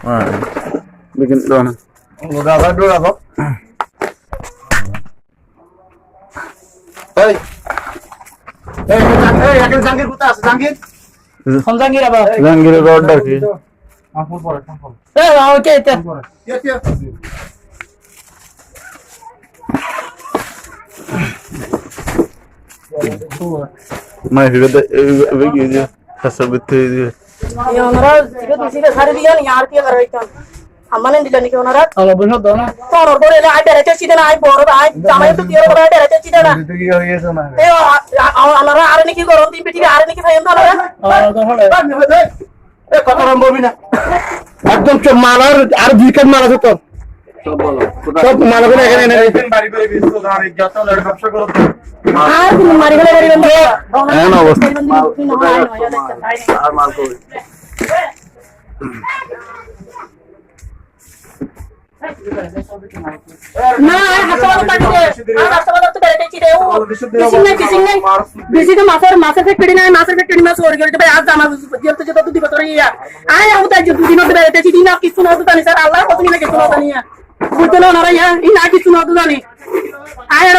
Bikin doang. Udah apa dulu apa? Hei. Hei, hei, yakin jangkir kuta, jangkir. Kon jangkir apa? Jangkir order ki. Ampun pore, ampun. Eh, mau ke itu? Ya, ya. मैं हिरदे वे कीजिए ससबित ওনারা জিগে দুসিগে সারি দিয়ান ইয়ার কি করে রাইতাম আমানে দিলেন কি ওনারা আলো বসো দাও না। তোর করে এলে আই ডাইরেক্ট চিদে না আই বড় আই জামাই তো তিয়র করে ডাইরেক্ট চিদে না। Itu gila gitu nah. এ ওনারা আর নাকি গরম তিন পিটি আর নাকি ফাইন তো না আলো তো হলে। এ কথা বলবি বলবি না। একদম মারার আর দুই কাজ মারা তো সব মারা করে এখানে এনে ধারে আর কোন বাড়ি বন্ধ এমন অবস্থা। আর মাল? করবে না হাসপাতাল পানি আর হাসপাতাল তো বেড়ে চিদে ও। কিসিং নাই কিসিং নাই বিসি তো মাছের মাছের ফ্যাক্টরি নাই মাছের ফ্যাক্টরি মাছ ওর গেলে ভাই আজ জামা যেতে যেতে তো দিব তোর ইয়া। আই আউ তাই যে দুদিন তো বেড়ে চিদি না কিছু না তো জানি স্যার আল্লাহ কত নিয়ে কিছু না জানি বুঝতে না ওনারা ইয়া ই না কিছু না তো জানি। আয় আর